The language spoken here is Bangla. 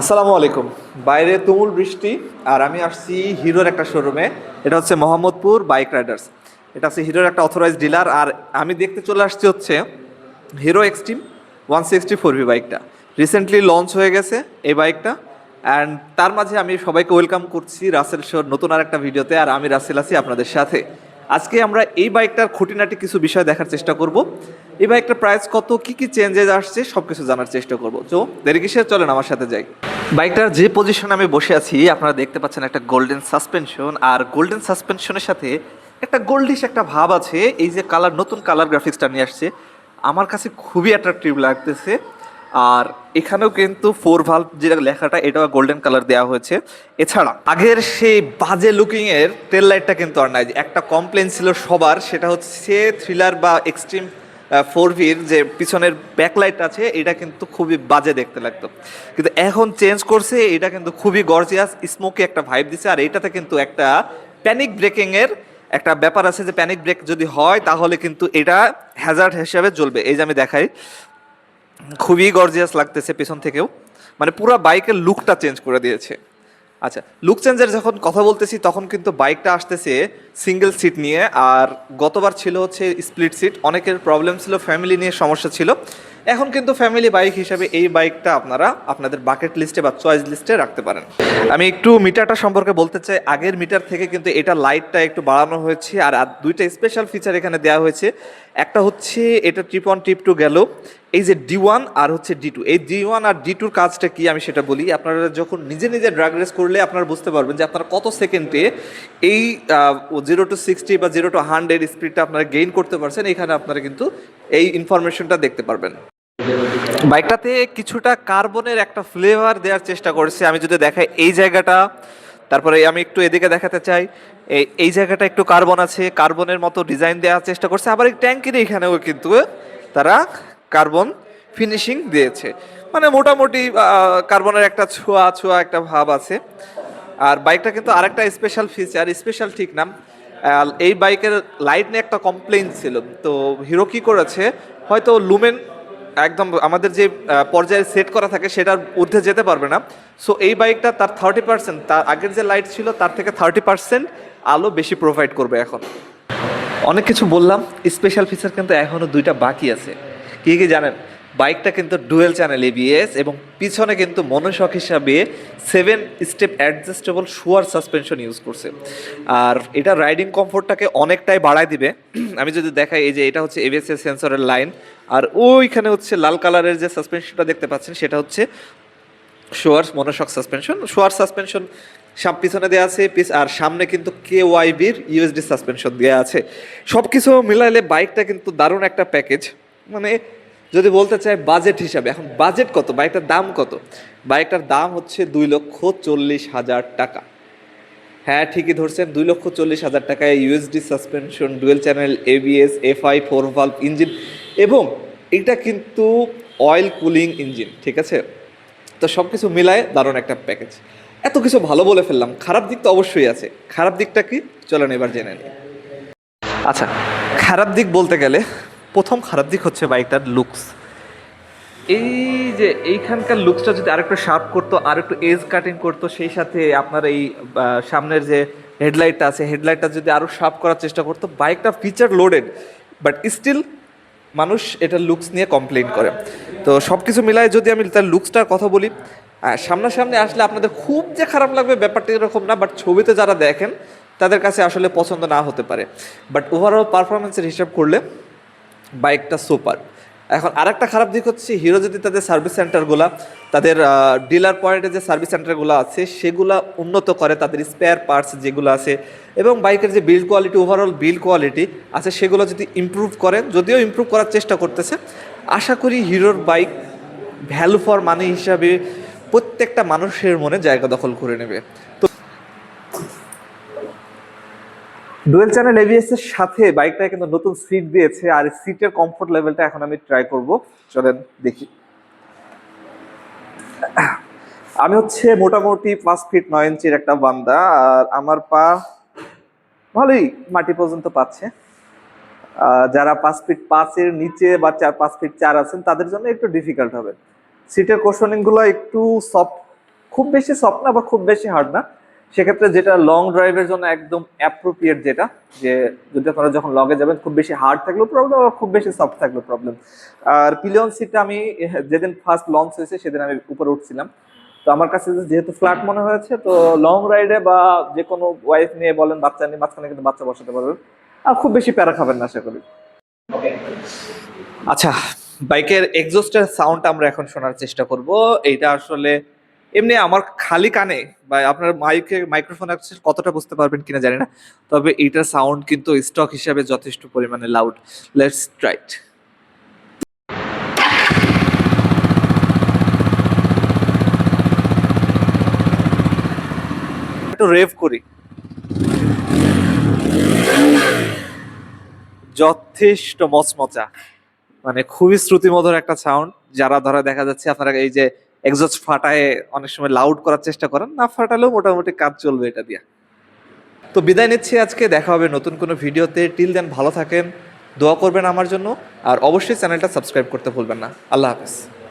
আসসালামু আলাইকুম। বাইরে তুমুল বৃষ্টি আর আমি আসছি হিরোর একটা শোরুমে এটা হচ্ছে মোহাম্মদপুর বাইক রাইডার্স। এটা হচ্ছে হিরোর একটা অথরাইজ ডিলার আর আমি দেখতে চলে আসছি হচ্ছে Hero Xtreme one sixty four V বাইকটা। রিসেন্টলি লঞ্চ হয়ে গেছে এই বাইকটা অ্যান্ড তার মাঝে আমি সবাইকে ওয়েলকাম করছি রাসেল শোর নতুন আর একটা ভিডিওতে আর আমি রাসেল আছি আপনাদের সাথে। আজকে আমরা এই বাইকটার খুঁটিনাটি কিছু বিষয় দেখার চেষ্টা করব। এই বাইকটার প্রাইস কত, কি কি চেঞ্জেস আসছে সব কিছু জানার চেষ্টা করব। তো দেরি কিসে চলেন আমার সাথে যাই। বাইকটার যে পজিশনে আমি বসে আছি, আপনারা দেখতে পাচ্ছেন একটা গোল্ডেন সাসপেনশন আর গোল্ডেন সাসপেনশনের সাথে একটা গোল্ডিশ একটা ভাব আছে, এই যে কালার নতুন কালার গ্রাফিক্সটা নিয়ে আসছে। আমার কাছে খুবই অ্যাট্রাকটিভ লাগতেছে। আর এখানেও কিন্তু ফোর ভাল্ভ যেটা লেখাটা, এটাও গোল্ডেন কালার দেওয়া হয়েছে। এছাড়া, আগের সেই বাজে লুকিং এর টেল লাইটটা কিন্তু আর নাই। একটা কমপ্লেন ছিল সবার, সেটা হচ্ছে থ্রিলার বা এক্সট্রিম ফোর ভির যে পিছনের ব্যাকলাইট আছে, এটা কিন্তু খুবই বাজে দেখতে লাগতো। কিন্তু এখন চেঞ্জ করছে, এটা কিন্তু খুবই গর্জিয়াস স্মোকি একটা ভাইব দিছে। আর এটাতে কিন্তু একটা প্যানিক ব্রেকিং এর একটা ব্যাপার আছে যে প্যানিক ব্রেক যদি হয়, তাহলে কিন্তু এটা হ্যাজার্ড হিসাবে জ্বলবে। এই যে আমি দেখাই খুবই গর্জিয়াস লাগতেছে পেছন থেকেও। মানে পুরো বাইকের লুকটা চেঞ্জ করে দিয়েছে। আচ্ছা লুক চেঞ্জের যখন কথা বলতেছি, তখন কিন্তু বাইকটা আসতেছে সিঙ্গেল সিট নিয়ে। আর গতবার ছিল হচ্ছে স্প্লিট সিট অনেকের প্রবলেম ছিল ফ্যামিলি নিয়ে সমস্যা ছিল। এখন কিন্তু ফ্যামিলি বাইক হিসাবে এই বাইকটা আপনারা আপনাদের বাকেট লিস্টে বা চয়েস লিস্টে রাখতে পারেন। আমি একটু মিটারটা সম্পর্কে বলতে চাই। আগের মিটার থেকে কিন্তু এটা লাইটটা একটু বাড়ানো হয়েছে। আর দুইটা স্পেশাল ফিচার এখানে দেওয়া হয়েছে। একটা হচ্ছে এটা ট্রিপ ওয়ান ট্রিপ টু গেল। এই যে ডি ওয়ান আর হচ্ছে ডি টু এই ডি ওয়ান আর ডি টুর কাজটা কি আমি সেটা বলি। আপনারা যখন নিজে নিজে ড্রাগ রেস করলে আপনারা বুঝতে পারবেন যে আপনারা কত সেকেন্ডে এই জিরো টু সিক্সটি বা জিরো টু হান্ড্রেড স্পিডটা আপনারা গেইন করতে পারছেন। এখানে আপনারা কিন্তু এই ইনফরমেশনটা দেখতে পারবেন। বাইকটাতে কিছুটা কার্বনের একটা ফ্লেভার দেওয়ার চেষ্টা করেছি। আমি যদি দেখাই এই জায়গাটা, তারপরে আমি একটু এদিকে দেখাতে চাই। এই জায়গাটা একটু কার্বন আছে কার্বনের মতো ডিজাইন দেওয়ার চেষ্টা করছে। আবার এই ট্যাঙ্কির এখানেও কিন্তু, তারা কার্বন ফিনিশিং দিয়েছে। মানে মোটামুটি কার্বনের একটা ছোঁয়া ছোঁয়া একটা ভাব আছে। আর বাইকটা কিন্তু আরেকটা স্পেশাল ফিচার স্পেশাল ঠিক নাম। এই বাইকের লাইট নিয়ে একটা কমপ্লেন ছিল। তো হিরো কি করেছে? হয়তো লুমেন একদম আমাদের যে পর্যায়ে সেট করা থাকে সেটার ঊর্ধ্বে যেতে পারবে না। সো এই বাইকটা তার থার্টি পার্সেন্ট তার আগের যে লাইট ছিল তার থেকে থার্টি পার্সেন্ট আলো বেশি প্রোভাইড করবে এখন। অনেক কিছু বললাম স্পেশাল ফিচার কিন্তু এখনও দুইটা বাকি আছে। কি কি জানেন? বাইকটা কিন্তু ডুয়েল চ্যানেল এবিএস এবং পিছনে কিন্তু মনোশক হিসাবে সেভেন স্টেপ অ্যাডজাস্টেবল শুয়ার সাসপেনশন ইউজ করছে। আর এটা রাইডিং কমফোর্টটাকে অনেকটাই বাড়ায় দিবে। আমি যদি দেখাই, এই যে এটা হচ্ছে এবিএস এর সেন্সরের লাইন আর ওইখানে হচ্ছে লাল কালারের যে সাসপেনশনটা দেখতে পাচ্ছেন, সেটা হচ্ছে Showa monoshock suspension Showa suspension some, পিছনে দেওয়া আছে পিস আর সামনে কিন্তু কে ওয়াইবির ইউএসডি সাসপেনশন দেওয়া আছে। সব কিছু মিলাইলে বাইকটা কিন্তু দারুণ একটা প্যাকেজ মানে যদি বলতে চাই বাজেট হিসাবে, এখন বাজেট কত? বাইকটার দাম কত? বাইকটার দাম হচ্ছে দুই লক্ষ চল্লিশ হাজার টাকা। হ্যাঁ ঠিকই ধরছেন, দুই লক্ষ চল্লিশ হাজার টাকায় USD suspension dual channel ABS FI four valve engine এবং এটা কিন্তু অয়েল কুলিং ইঞ্জিন ঠিক আছে? তো সব কিছু মিলায় দারুণ একটা প্যাকেজ এত কিছু ভালো বলে ফেললাম, খারাপ দিক তো অবশ্যই আছে। খারাপ দিকটা কি? চলেন এবার জেনে নিই। আচ্ছা খারাপ দিক বলতে গেলে প্রথম খারাপ দিক হচ্ছে বাইকটার লুকস এই যে এইখানকার লুকসটা যদি আরেকটু শার্প করতো আর একটু এজ কাটিং করতো, সেই সাথে আপনার এই সামনের যে হেডলাইটটা আছে হেডলাইটটা যদি আরও শার্প করার চেষ্টা করতো, বাইকটা ফিচার লোডেড বাট স্টিল মানুষ এটার লুকস নিয়ে কমপ্লেন করে। তো সব কিছু মিলায় যদি আমি তার লুকসটার কথা বলি সামনাসামনি আসলে আপনাদের খুব যে খারাপ লাগবে ব্যাপারটা এরকম না বাট ছবিতে যারা দেখেন, তাদের কাছে আসলে পছন্দ না হতে পারে। বাট ওভারঅল পারফরমেন্সের হিসাব করলে বাইকটা সুপার। এখন আরেকটা খারাপ দিক হচ্ছে, হিরো যদি তাদের সার্ভিস সেন্টারগুলা, তাদের ডিলার পয়েন্টে যে সার্ভিস সেন্টারগুলো আছে, সেগুলা উন্নত করে তাদের স্পেয়ার পার্টস যেগুলো আছে, এবং বাইকের যে build quality overall build quality আছে, সেগুলো যদি ইমপ্রুভ করেন, যদিও ইমপ্রুভ করার চেষ্টা করতেছে, আশা করি হিরোর বাইক ভ্যালু ফর মানি হিসাবে প্রত্যেকটা মানুষের মনে জায়গা দখল করে নেবে। তো ডুয়েল চ্যানেল এবিএস এর সাথে বাইকটা কিন্তু নতুন সিট দিয়েছে, আর সিটের কমফোর্ট লেভেলটা এখন আমি ট্রাই করব। চলেন দেখি। আমি হচ্ছে মোটামুটি পাঁচ ফিট নয় ইঞ্চির একটা বান্দা, আর আমার পা ভালোই মাটি পর্যন্ত পাচ্ছে। যারা পাঁচ ফিট পাঁচের নিচে বা চার, পাঁচ ফিট চার আছেন, তাদের জন্য একটু ডিফিকাল্ট হবে। সিটের কোশনিংগুলো একটু সফট খুব বেশি সফট না বা খুব বেশি হার্ড না। সেক্ষেত্রে যেটা লং ড্রাইভের জন্য একদম অ্যাপ্রোপ্রিয়েট যেটা, যে যদি আপনারা যখন লগে যাবেন, খুব বেশি হার্ড থাকলেও প্রবলেম আর খুব বেশি সফট থাকলেও প্রবলেম আর পিলিয়ন সিটটা আমি যেদিন ফার্স্ট লঞ্চ হয়েছে, সেদিন আমি উপরে উঠছিলাম। তো আমার কাছে যেহেতু ফ্ল্যাট মনে হয়েছে, তো লং রাইডে বা যে কোনো ওয়াইফ নিয়ে বলেন, বাচ্চা নিয়ে, মাঝখানে কিন্তু বাচ্চা বসাতে পারবেন। আর খুব বেশি প্যারা খাবেন না, আশা করি। আচ্ছা বাইকের এক্সস্টের সাউন্ড আমরা এখন শোনার চেষ্টা করব। এইটা আসলে এমনি আমার খালি কানে বা আপনার মাইকে মাইক্রোফোন কতটা বুঝতে পারবেন কিনা জানি না। তবে এইটার সাউন্ড কিন্তু স্টক হিসাবে যথেষ্ট পরিমাণে লাউড লেটস ট্রাইট একটু রেভ করি। যথেষ্ট মচমচা। মানে খুবই শ্রুতিমধুর একটা সাউন্ড যারা ধরা দেখা যাচ্ছে, আপনারা এই যে এক্সস্ট ফাটায় অনেক সময় লাউড করার চেষ্টা করেন, না ফাটালেও মোটামুটি কাজ চলবে এটা দিয়ে। তো বিদায় নিচ্ছি আজকে, দেখা হবে নতুন কোনো ভিডিওতে। টিল দেন ভালো থাকেন, দোয়া করবেন আমার জন্য, আর অবশ্যই চ্যানেলটা সাবস্ক্রাইব করতে ভুলবেন না। আল্লাহ হাফেজ।